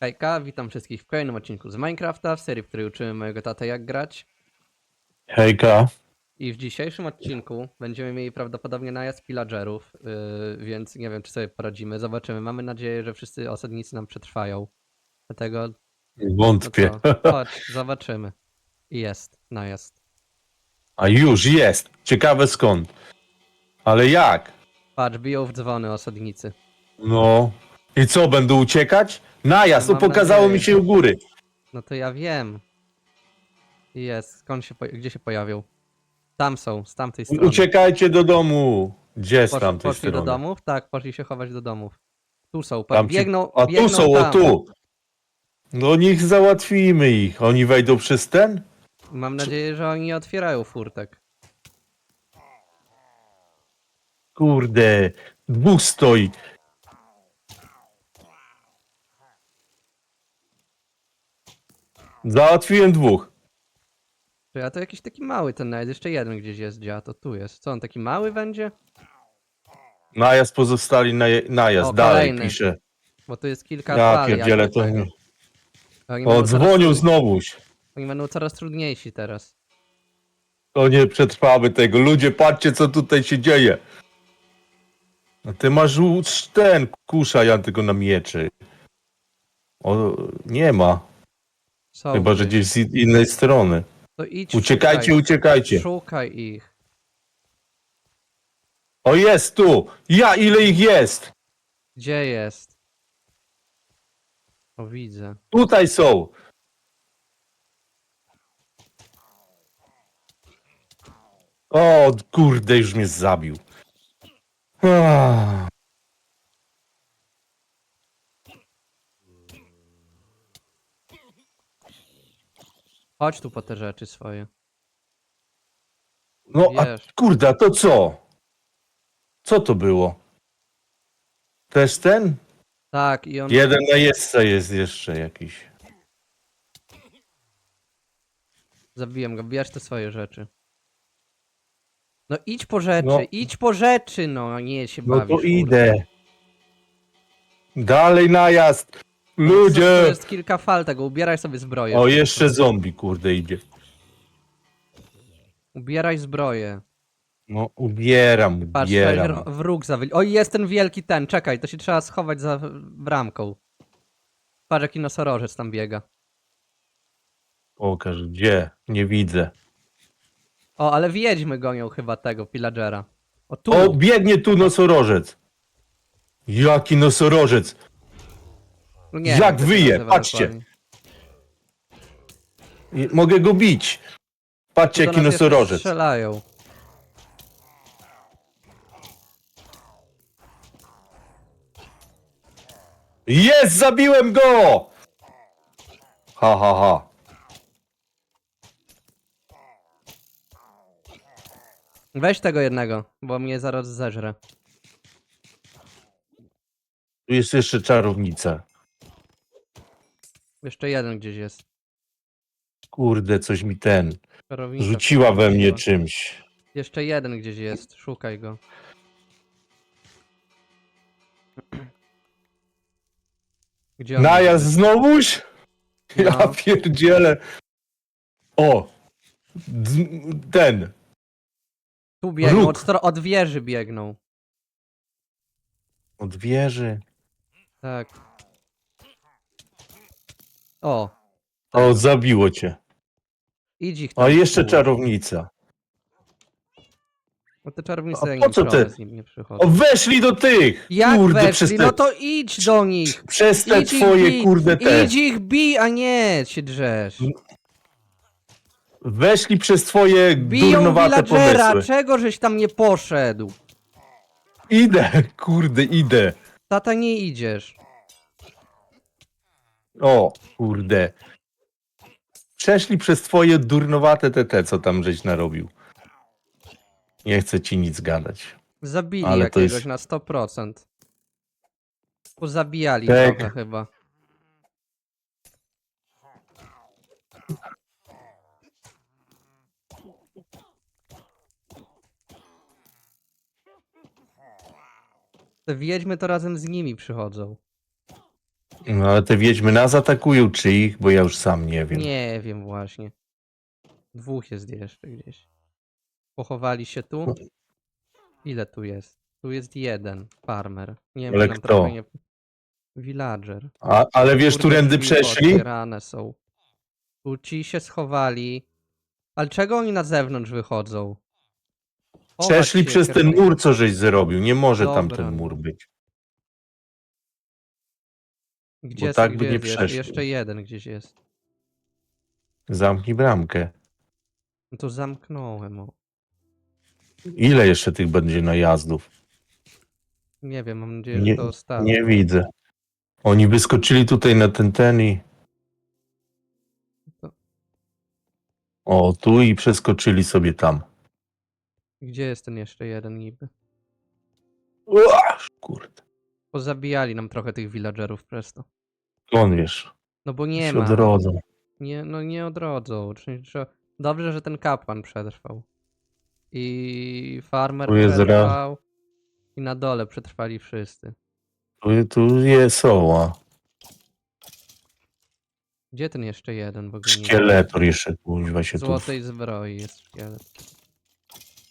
Hejka, witam wszystkich w kolejnym odcinku z Minecrafta, w serii, w której uczymy mojego tatę jak grać. Hejka. I w dzisiejszym odcinku będziemy mieli prawdopodobnie najazd pillagerów, yy, więc nie wiem, czy sobie poradzimy. Zobaczymy. Mamy nadzieję, że wszyscy osadnicy nam przetrwają. Dlatego, no Wątpię. co, chodź, zobaczymy. Jest najazd. A już jest. Ciekawe skąd. Ale jak? Patrz, biją w dzwony osadnicy. No. I co, będą uciekać? Najazd, Mam pokazało nadzieję. mi się u góry. No to ja wiem. Jest. Skąd się, gdzie się pojawił? Tam są, z tamtej strony. Uciekajcie do domu. Gdzie z Posz, tamtej poszli strony? do domów? Tak, poszli się chować do domów. Tu są, Tam ci- biegną, A biegną tu są, tam. o tu. No niech załatwimy ich. Oni wejdą przez ten? Mam nadzieję, że oni nie otwierają furtek. Kurde. Dwóch stoi. Załatwiłem dwóch. Czy ja to jakiś taki mały ten nawet, jeszcze jeden gdzieś jest, gdzie a to tu jest. Co on taki mały będzie? Najazd pozostali na najazd. O, Dalej kolejny. pisze. Bo tu jest kilka Ja fali. pierdzielę jakby to. tego. Oni O, coraz dzwonił trud- znowuż. Oni będą coraz trudniejsi teraz. To nie przetrwamy tego. Ludzie, patrzcie, co tutaj się dzieje. A ty masz u- ten kusza, ja tylko na mieczy. O, nie ma. Są Chyba, że gdzieś z innej strony. To idź, Uciekajcie, szukaj. uciekajcie. Szukaj ich. O, jest tu. Ja, ile ich jest? Gdzie jest? O, widzę. Tutaj są. O, kurde, już mnie zabił. Ah. Chodź tu po te rzeczy swoje. No, a Wiesz. kurde, a to co? Co to było? Też ten? Tak, i on... Jeden najeźdźca jest jeszcze jakiś. Zabiłem go, bierz te swoje rzeczy. No idź po rzeczy, No. idź po rzeczy, no, nie się No bawisz. to kurde. idę. Dalej najazd. Ludzie! jest kilka fal tego, ubieraj sobie zbroję. O, jeszcze zombie, kurde, idzie. Ubieraj zbroję. No, ubieram, Patrz, ubieram. tutaj wróg zawyli. O, jest ten wielki ten, czekaj, to się trzeba schować za bramką. Patrz, jaki nosorożec tam biega. Pokaż, gdzie? Nie widzę. O, ale wiedźmy gonią chyba tego pillagera. O, tu! O, biegnie tu nosorożec. Jaki nosorożec? No nie jak wyje, patrzcie. I- Mogę go bić. Patrzcie, jaki nosorożec. strzelają. Jest, zabiłem go! Ha, ha, ha. Weź tego jednego, bo mnie zaraz zeżre. Tu jest jeszcze czarownica. Jeszcze jeden gdzieś jest. Kurde, coś mi ten. Rzuciła we mnie czymś. Jeszcze jeden gdzieś jest, szukaj go. Gdzie on Najazd jest? znowuż? Ja No. pierdzielę. O! D- Ten. Tu biegną, Róg. od, stro- od wieży biegną. Od wieży. Tak. O, O, zabiło cię. idź ich tam. O, jeszcze czarownica. No te czarownice A jak po nie co trochę ty? z nim nie O, przychodzą. weszli do tych! Jak kurde, weszli? przez te, No to idź do nich! przez te idź ich twoje, kurde, te. Idź ich bij, a nie się drzesz. Weszli przez twoje Biją durnowate villagera, pomysły. czego żeś tam nie poszedł? Idę, kurde, idę. Tata, nie idziesz. O, kurde. Przeszli przez twoje durnowate TT, co tam żeś narobił. Nie chcę ci nic gadać. Zabili Ale to jakiegoś jest- na 100%. Pozabijali Tak. trochę chyba. Te wiedźmy to razem z nimi przychodzą. No ale te wiedźmy nas atakują, czy ich, bo ja już sam nie wiem. Nie wiem właśnie. Dwóch jest jeszcze gdzieś. Pochowali się tu? No. Ile tu jest? Tu jest jeden farmer. Nie wiem, Ale czy nam kto? trochę nie... Villager. A, ale wiesz, Kurde, którędy drzwi przeszli? pootwierane są. Tu ci się schowali. Ale czego oni na zewnątrz wychodzą? Chować Przeszli się, przez ten mur, co żeś zrobił. Nie może tam Dobra, ten mur być. Gdzie, bo tak gdzie by nie jest? Jeszcze- przeszli. Jeszcze jeden gdzieś jest. Zamknij bramkę. No to zamknąłem. O. Ile jeszcze tych będzie najazdów? Nie wiem, mam nadzieję, Nie- że to ostatni. Nie widzę. Oni wyskoczyli tutaj na ten ten i... To- O, tu i przeskoczyli sobie tam. Gdzie jest ten jeszcze jeden niby? Ua, kurde. Pozabijali nam trochę tych villagerów przez to. On wiesz. No bo nie się ma. odrodzą. Nie, no nie odrodzą. Czyli. Dobrze, że ten kapłan przetrwał. I farmer Tu jest ra- przetrwał. I na dole przetrwali wszyscy. Tu, tu jest soła. Gdzie ten jeszcze jeden? Bo. Szkieletor jeszcze kuźwa się W tu... złotej zbroi jest szkielet.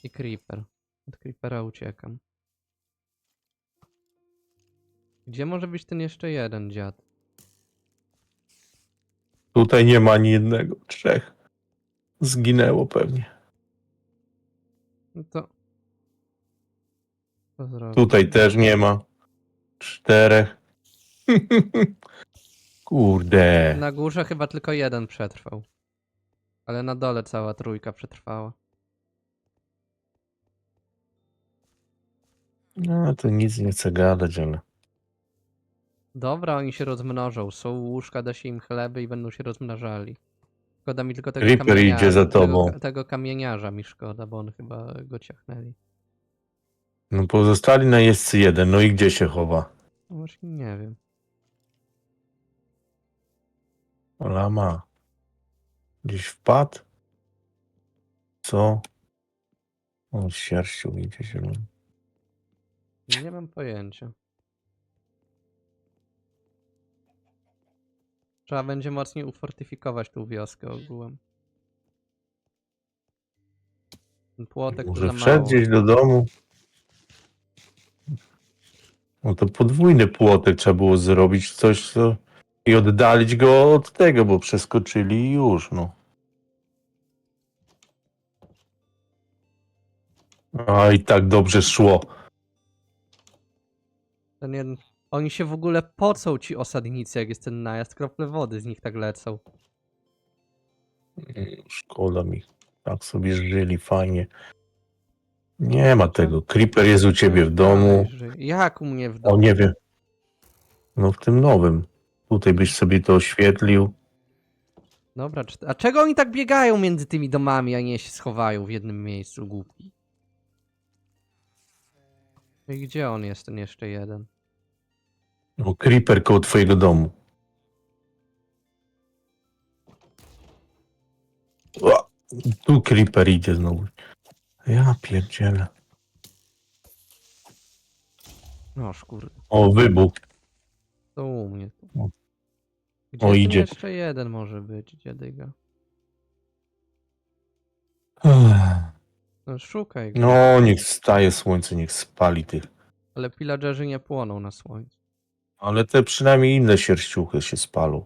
I creeper. Od creepera uciekam. Gdzie może być ten jeszcze jeden dziad? Tutaj nie ma ani jednego. Trzech. Zginęło pewnie. No to... Co zrobić? Tutaj też nie ma. Czterech. Kurde. Na górze chyba tylko jeden przetrwał. Ale na dole cała trójka przetrwała. No to nic nie chcę gadać, ale... Dobra, oni się rozmnożą. Są łóżka, da się im chleby i będą się rozmnażali. Szkoda mi tylko tego Reaper kamieniarza. idzie za Tego, tobą. ka- tego kamieniarza mi szkoda, bo on chyba go ciachnęli. No pozostali na jeźdźcy jeden. No i gdzie się chowa? No właśnie nie wiem. Lama. Gdzieś wpadł? Co? On z sierścią idzie zielony. Nie mam pojęcia. Trzeba będzie mocniej ufortyfikować tą wioskę ogółem. Ten płotek to Może za wszedł mało. gdzieś do domu? No to podwójny płotek trzeba było zrobić, coś co... I oddalić go od tego, bo przeskoczyli i już, no. A i tak dobrze szło. Ten jeden... Oni się w ogóle pocą ci osadnicy, jak jest ten najazd. Krople wody z nich tak lecą. Szkoda mi. Tak sobie żyli fajnie. Nie ma tego. Creeper jest u ciebie w domu. Jak u mnie w O, domu? nie wiem. No w tym nowym. Tutaj byś sobie to oświetlił. Dobra, a czego oni tak biegają między tymi domami, a nie się schowają w jednym miejscu, głupi? I gdzie on jest, ten jeszcze jeden? No, creeper koło twojego domu. Tu creeper idzie znowu. Ja pierdzielę. No kurde, O, wybuch. to u mnie. O. Gdzie O, idzie. jeszcze jeden może być, dziadyga? No szukaj go. No, niech wstaje słońce, niech spali tych. Ale pillagerzy nie płoną na słońcu. Ale te przynajmniej inne sierściuchy się spalą.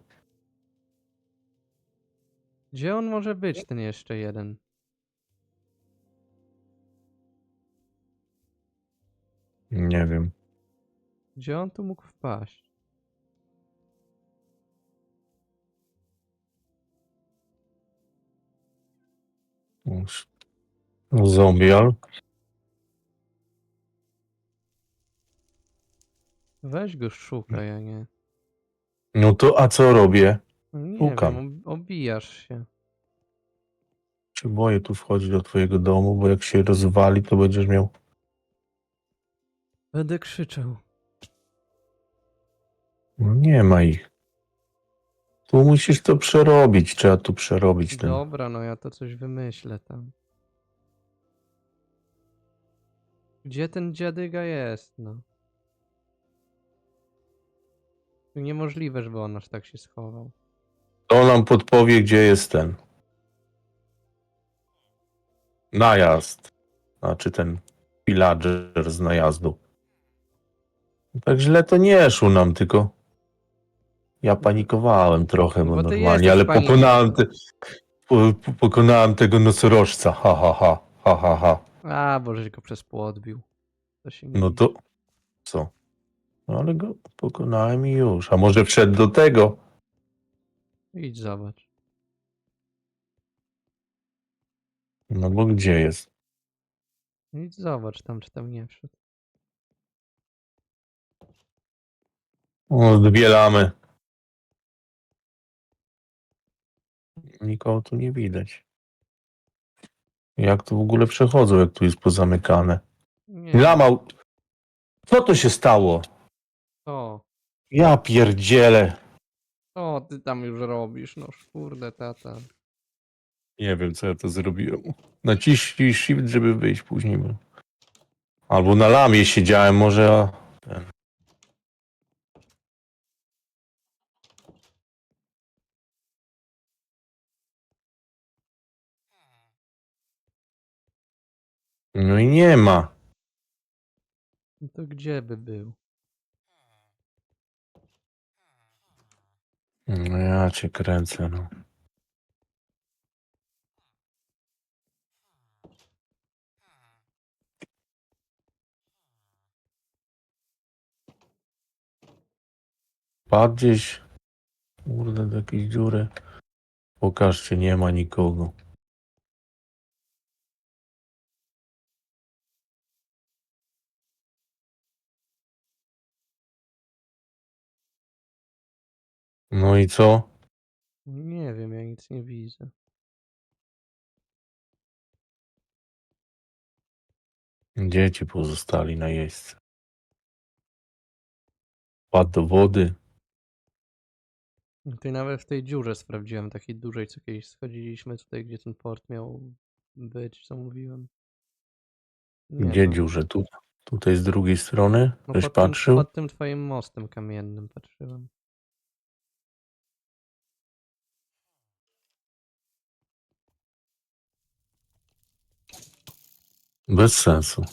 Gdzie on może być, ten jeszcze jeden? Nie wiem. Gdzie on tu mógł wpaść? Zombial. Weź go szukaj, a nie. No to a co robię? No nie Szukam. wiem, ob- obijasz się. Czy boję tu wchodzić do twojego domu, bo jak się rozwali, to będziesz miał. Będę krzyczał. No nie ma ich. Tu musisz to przerobić, trzeba tu przerobić ten. Dobra, no ja to coś wymyślę tam. Gdzie ten dziadyga jest, no? Niemożliwe, żeby on aż tak się schował. To nam podpowie, gdzie jest ten najazd. Znaczy ten pillager z najazdu. Tak źle to nie szło nam, tylko ja panikowałem trochę, bo Bo ty normalnie, ale panikiem. pokonałem, te, po, po- pokonałem tego nosorożca. Ha, ha, ha, ha, ha, ha. A, bo żeś go przez płot bił. To się nie No to co? No ale go pokonałem i już. A może wszedł do tego? Idź zobacz. No bo gdzie jest? Idź zobacz tam, czy tam nie wszedł. O, zbielamy. Nikogo tu nie widać. Jak tu w ogóle przechodzą, jak tu jest pozamykane? Nie. Lamał. Co to się stało? O, Ja pierdzielę. o, ty tam już robisz, no kurde, tata. Nie wiem, co ja to zrobiłem. Naciśnij shift, żeby wyjść później. bo- Albo na lamie siedziałem, może. A... Ten. No i nie ma. No to gdzie by był? No ja cię kręcę, no. Padł gdzieś. Kurde, do jakiejś dziury. Pokażcie, nie ma nikogo. No i co? Nie wiem, ja nic nie widzę. Dzieci pozostali na jeźdźce. Padł do wody. Tutaj nawet w tej dziurze sprawdziłem, takiej dużej, co kiedyś schodziliśmy tutaj, gdzie ten port miał być, co mówiłem. Nie Gdzie dziurze? Tu, tutaj z drugiej strony? No Ktoś pod tym, patrzył? pod tym twoim mostem kamiennym patrzyłem. Bez sensu.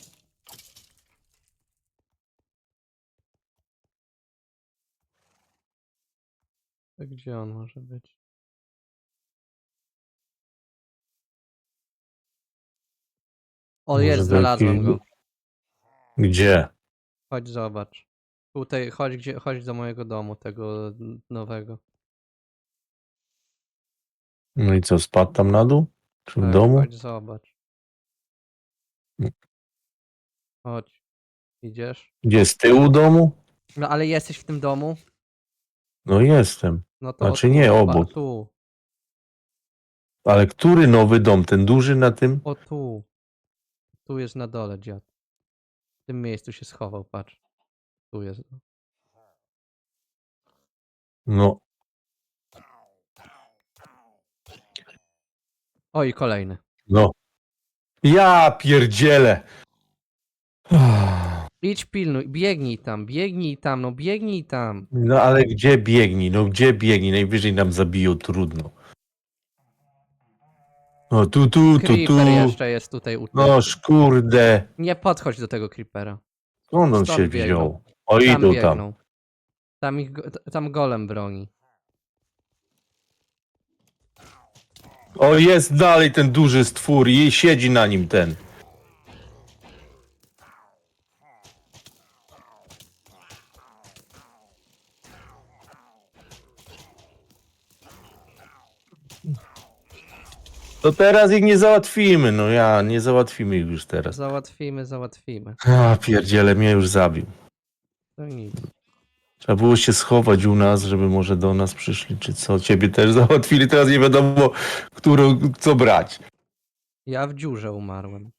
To gdzie on może być? O, Może jest, do znalazłem jakiejś- go. Gdzie? Chodź, zobacz. Tutaj, chodź, gdzie, chodź do mojego domu, tego nowego. No i co, spadł tam na dół? Czy w Tak, domu? Chodź, zobacz. Chodź. Idziesz? Gdzie, z tyłu domu? No ale jesteś w tym domu? No jestem. No to Znaczy nie, pa- obok. Tu, Ale który nowy dom? Ten duży na tym? o tu. Tu jest na dole dziad. W tym miejscu się schował, patrz. Tu jest. No, O i kolejny. no. Ja pierdzielę. Idź pilnuj, biegnij tam, biegnij tam, no biegnij tam. No ale gdzie biegnij? No gdzie biegnij? Najwyżej nam zabiją, trudno. No tu, tu, tu, tu. Creeper jeszcze jest tutaj u No kurde. Nie podchodź do tego creepera. Skąd on Stąd się biegną. wziął? O, idą tam. biegną. Tam, ich, go- tam golem broni. O, jest dalej ten duży stwór i siedzi na nim ten. To teraz ich nie załatwimy, no ja, nie załatwimy ich już teraz. Załatwimy, załatwimy. A, pierdziele, mnie już zabił. To nic. Trzeba było się schować u nas, żeby może do nas przyszli, czy co. Ciebie też załatwili, teraz nie wiadomo, którą, co brać. Ja w dziurze umarłem.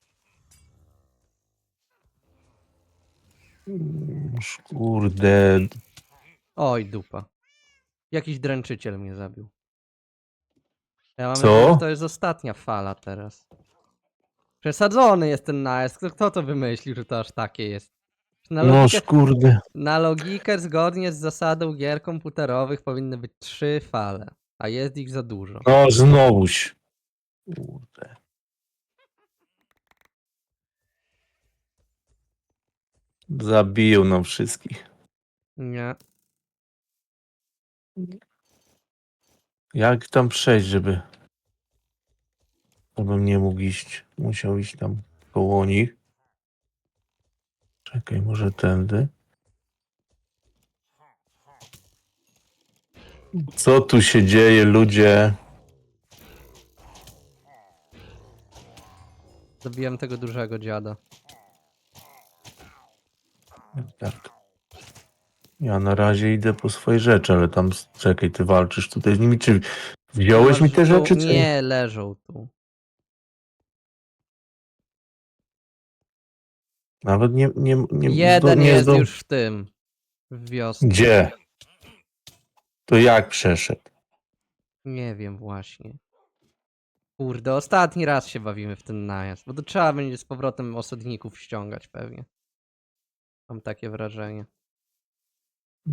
Już, Kurde, Oj, dupa. Jakiś dręczyciel mnie zabił. Ja mam Co? nadzieję, że to jest ostatnia fala teraz. Przesadzony jest ten najazd. Kto, kto to wymyślił, że to aż takie jest? Na No logikę, kurde. na logikę zgodnie z zasadą gier komputerowych powinny być trzy fale, a jest ich za dużo. No znowuś. Kurde. Zabiją nam wszystkich. Nie. Jak tam przejść, żeby... Żebym nie mógł iść. Musiał iść tam koło nich. Czekaj, może tędy. Co tu się dzieje, ludzie? Zabiłem tego dużego dziada. Tak. Ja na razie idę po swoje rzeczy, ale tam, czekaj, ty walczysz tutaj z nimi, czy wziąłeś mi te Leżą- rzeczy, czy Nie, leżą tu. Nawet nie, nie, nie, Jeden nie jest już w tym. W wiosce. Gdzie? To jak przeszedł? Nie wiem właśnie. Kurde, ostatni raz się bawimy w ten najazd, bo to trzeba będzie z powrotem osadników ściągać pewnie. Mam takie wrażenie.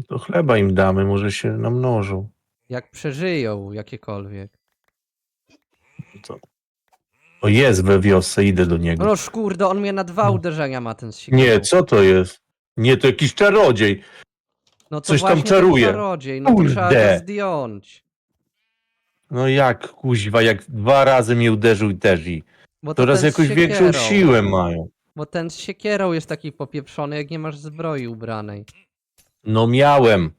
To chleba im damy, może się namnożą. Jak przeżyją jakiekolwiek. O, jest we wiosce, idę do niego. Noż kurde, on mnie na dwa No. uderzenia ma ten siekierą. Nie, co to jest? Nie, to jakiś czarodziej. No to coś tam właśnie ten czaruje. Czarodziej. No to trzeba Kurde. go zdjąć. No jak, kuźwa, jak dwa razy mnie uderzył też i Bo to raz ten z jakąś większą siekierą. siłę mają. Bo ten z siekierą jest taki popieprzony, jak nie masz zbroi ubranej. No miałem.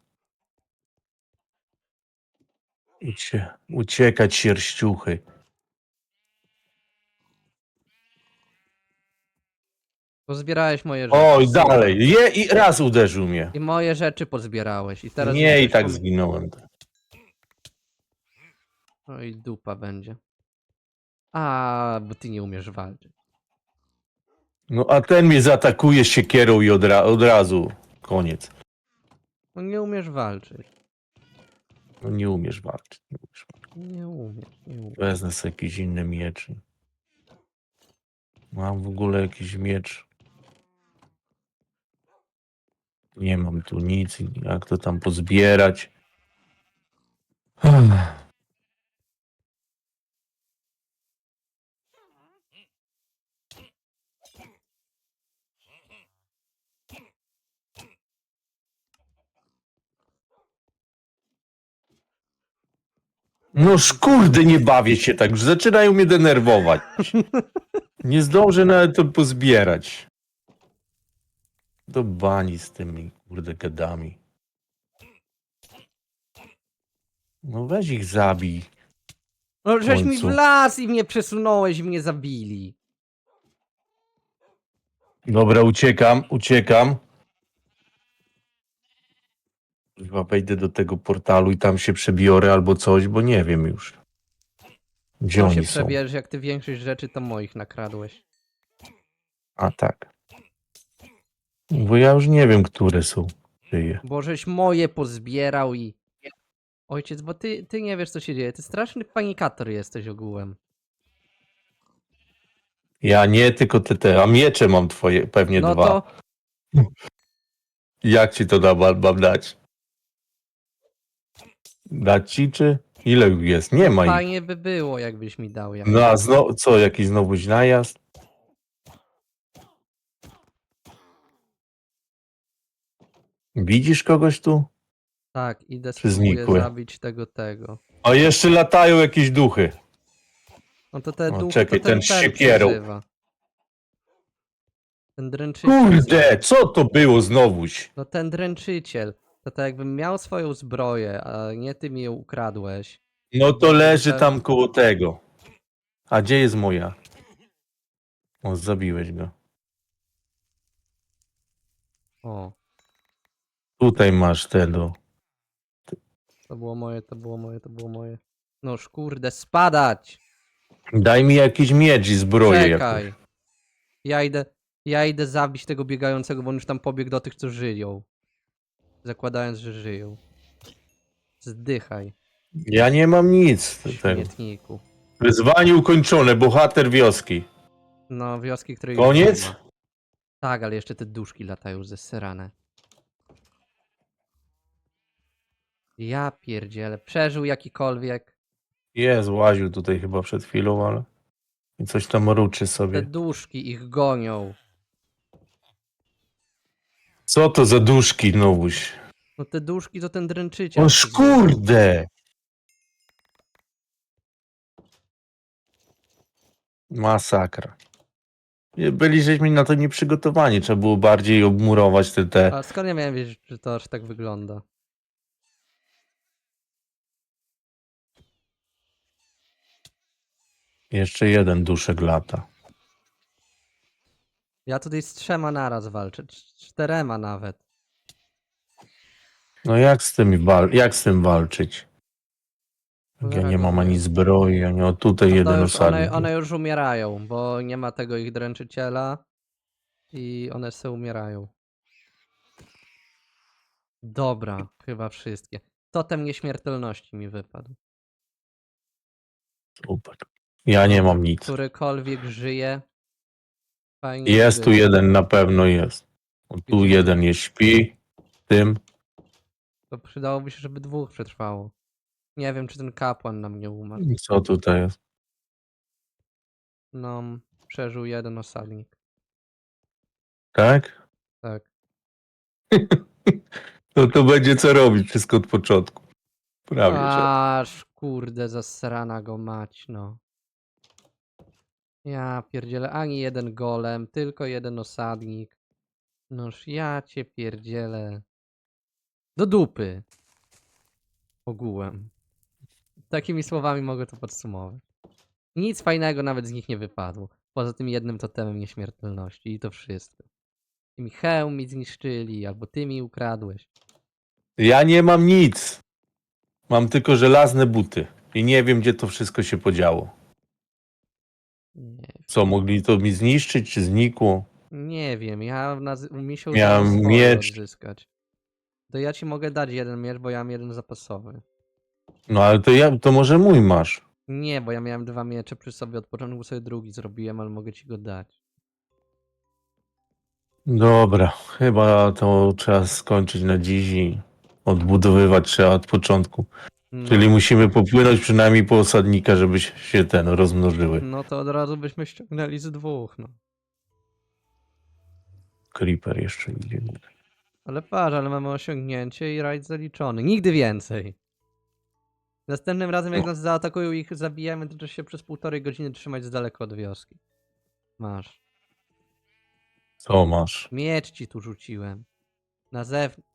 Idźcie, uciekać sierściuchy. Pozbierałeś moje rzeczy. Oj, dalej. Je i raz uderzył mnie. I moje rzeczy pozbierałeś. I teraz Nie, i będziesz tak pom- zginąłem. No i dupa będzie. A, bo ty nie umiesz walczyć. No a ten mnie zaatakuje siekierą i od, ra od razu koniec. No nie umiesz walczyć. No nie umiesz walczyć. Nie umiesz. Nie umiesz, nie umiesz. Wezmę sobie jakiś inny miecz. Mam w ogóle jakiś miecz. Nie mam tu nic. Jak to tam pozbierać? No kurde, nie bawię się tak, już zaczynają mnie denerwować. Nie zdążę nawet to pozbierać. Do bani z tymi kurde gadami. No weź ich zabij. No żeś mi końcu. wlazł i mnie przesunąłeś i mnie zabili. Dobra, uciekam, uciekam. Chyba wejdę do tego portalu i tam się przebiorę albo coś, bo nie wiem już. Gdzie Co się oni są? przebierzesz, jak ty większość rzeczy to moich nakradłeś. A tak. Bo ja już nie wiem, które są. Czyje. Bo żeś moje pozbierał i... Ojciec, bo ty, ty nie wiesz co się dzieje. Ty straszny panikator jesteś ogółem. Ja nie, tylko te, te. A miecze mam twoje, pewnie No dwa. to Jak ci to da, mam, mam dać? Dać ci, czy? Ile ich jest? Nie ma ich. fajnie by było, jakbyś mi dał. Jak... No a znowu, co, jakiś znowuś najazd? Widzisz kogoś tu? Tak, idę Czy spróbuję znikły? zabić tego, tego. A jeszcze latają jakieś duchy. No to te O, duchy, czekaj, to ten, ten z siekierą. Ten dręczyciel. Kurde, co to było znowuś? No ten dręczyciel. To tak jakbym miał swoją zbroję, a nie ty mi ją ukradłeś. No to leży tam koło tego. A gdzie jest moja? O, zabiłeś go. O, Tutaj masz tego. to było moje, to było moje, to było moje. Noż kurde, spadać! Daj mi jakiś miecz i zbroję Czekaj. jakąś. Ja idę, ja idę zabić tego biegającego, bo on już tam pobiegł do tych, co żyją. Zakładając, że żyją. Zdychaj, Ja nie mam nic. Tego. śmietniku. Wyzwanie ukończone, bohater wioski. No, wioski, której Koniec? już nie ma. Tak, ale jeszcze te duszki latają ze Ja pierdzielę. Przeżył jakikolwiek. Jest, łaził tutaj chyba przed chwilą, ale... I coś tam ruczy Te sobie. duszki ich gonią. Co to za duszki, Nowuś? No te duszki to ten dręczyciel. Zrobił. kurde! Masakra. Nie, Byliśmy na to nieprzygotowani. Trzeba było bardziej obmurować te, te... A skąd ja miałem wiedzieć, że to aż tak wygląda? Jeszcze jeden duszek lata. Ja tutaj z trzema naraz walczę. cz- Czterema nawet. No jak z tym, wal... jak z tym walczyć? No Jak ja nie mam mówię. ani zbroi, ani o tutaj No jeden już osadnik. one, one już umierają, bo nie ma tego ich dręczyciela i one se umierają. Dobra, chyba wszystkie. Totem nieśmiertelności mi wypadł. Super. Ja nie mam nic. Którykolwiek żyje. Fajnie Jest tu jeden, na pewno jest. O, tu jeden jest śpi. Tym. To przydałoby się, żeby dwóch przetrwało. Nie wiem, czy ten kapłan nam nie umarł. Co tutaj jest? No, przeżył jeden osadnik. Tak? Tak. No to będzie co robić wszystko od początku. Prawie, że. Aż kurde, zasrana go mać, no. Ja pierdzielę, ani jeden golem, tylko jeden osadnik. Noż ja cię pierdzielę. Do dupy. Ogółem. Takimi słowami mogę to podsumować. Nic fajnego nawet z nich nie wypadło. Poza tym jednym totemem nieśmiertelności i to wszystko. I mi hełm mi zniszczyli, albo ty mi ukradłeś. Ja nie mam nic. Mam tylko żelazne buty. I nie wiem, gdzie to wszystko się podziało. Co, mogli to mi zniszczyć, czy znikło? Nie wiem, ja nazy- mi się Miałem swoje miecz. odzyskać. To ja ci mogę dać jeden miecz, bo ja mam jeden zapasowy. No ale to ja, to może mój masz. Nie, bo ja miałem dwa miecze przy sobie od początku, sobie drugi zrobiłem, ale mogę ci go dać. Dobra, chyba to trzeba skończyć na dziś i odbudowywać trzeba od początku. No, Czyli musimy popłynąć przynajmniej po osadnika, żeby się- ten rozmnożyły. no to od razu byśmy ściągnęli z dwóch, no. Creeper jeszcze idzie. Ale patrz, ale mamy osiągnięcie i rajd zaliczony. Nigdy więcej. Następnym razem jak nas zaatakują i ich zabijemy, to trzeba się przez półtorej godziny trzymać z daleka od wioski. Masz. Co masz? Miecz ci tu rzuciłem. Na zewnątrz.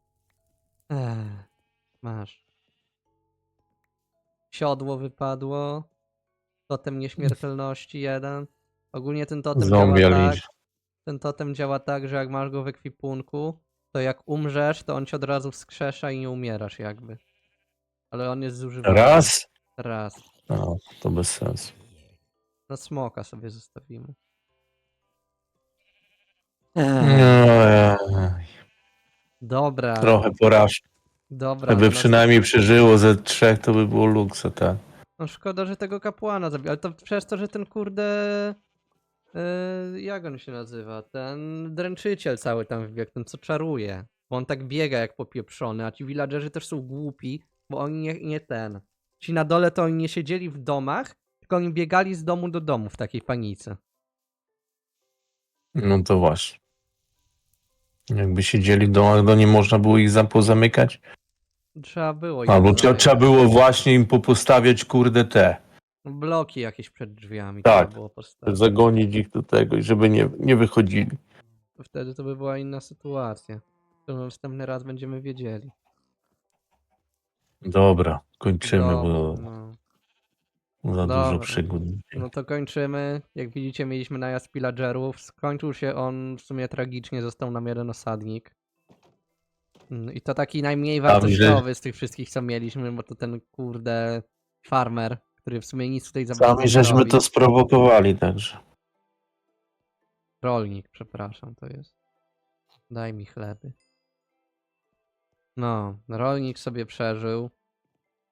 Masz. Siodło wypadło. Totem nieśmiertelności jeden. Ogólnie ten totem Zombie działa tak. Ten totem działa tak, że jak masz go w ekwipunku, to jak umrzesz, to on ci od razu wskrzesza i nie umierasz jakby. Ale on jest zużywany. Raz? Raz. No, to bez sensu. Na smoka sobie zostawimy. Dobra. Trochę porażki. Dobra. Gdyby no- przynajmniej przeżyło ze trzech, to by było luksa, tak? No szkoda, że tego kapłana zabił, ale to przez to, że ten kurde... Yy, jak on się nazywa? Ten dręczyciel cały tam wbiegł, ten co czaruje. Bo on tak biega jak popieprzony, a ci villagerzy też są głupi, bo oni nie, nie ten. Ci na dole to oni nie siedzieli w domach, tylko oni biegali z domu do domu w takiej panice. No to właśnie. Jakby siedzieli w domach, to nie można było ich za- pozamykać? Trzeba było. ich Albo trzeba, trzeba było właśnie im popostawiać, kurde, te. Bloki jakieś przed drzwiami Tak. trzeba było postawić. Zagonić ich do tego, i żeby nie, nie wychodzili. Wtedy to by była inna sytuacja. To następny raz będziemy wiedzieli. Dobra, kończymy, bo no. Za Dobra. dużo przygód. No to kończymy. Jak widzicie, mieliśmy najazd pillagerów. Skończył się on w sumie tragicznie, został nam jeden osadnik. Mm, I to taki najmniej wartościowy z tych wszystkich, co mieliśmy, bo to ten kurde farmer, który w sumie nic tutaj za bardzo Sami nie żeśmy robi. to sprowokowali, także. Rolnik, przepraszam, to jest. Daj mi chleby. No, rolnik sobie przeżył.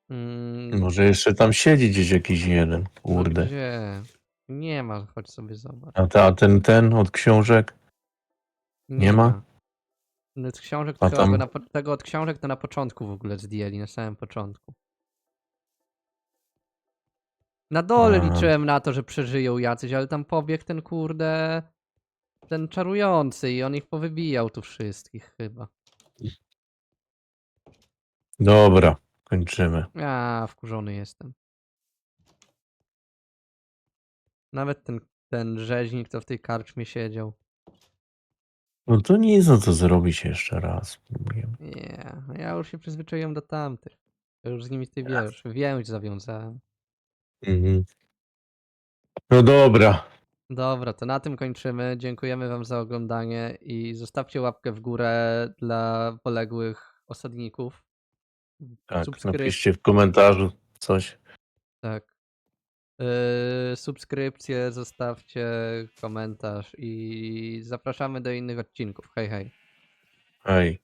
Mm, Może jeszcze tam siedzi gdzieś jakiś jeden, no kurde. Gdzie? Nie ma, chodź sobie zobacz. A, ta, a ten, ten od książek? Nie ma? No, Z książek to A tam- na, po- tego od książek to na początku w ogóle zdjęli, na samym początku. Na dole A. liczyłem na to, że przeżyją jacyś, ale tam pobiegł ten kurde, ten czarujący i on ich powybijał tu wszystkich chyba. Dobra, kończymy. Ja wkurzony jestem. Nawet ten, ten rzeźnik, to w tej karczmie siedział. No to nic, no to zrobić jeszcze raz. Nie, no ja już się przyzwyczaiłem do tamtych. Ja już z nimi ty wiesz, więź zawiązałem. Mhm. No dobra. Dobra, to na tym kończymy. Dziękujemy Wam za oglądanie i zostawcie łapkę w górę dla poległych osadników. Tak, Subskryp- napiszcie w komentarzu coś. Tak. Yy, subskrypcję, zostawcie komentarz i zapraszamy do innych odcinków. Hej, hej. Hej.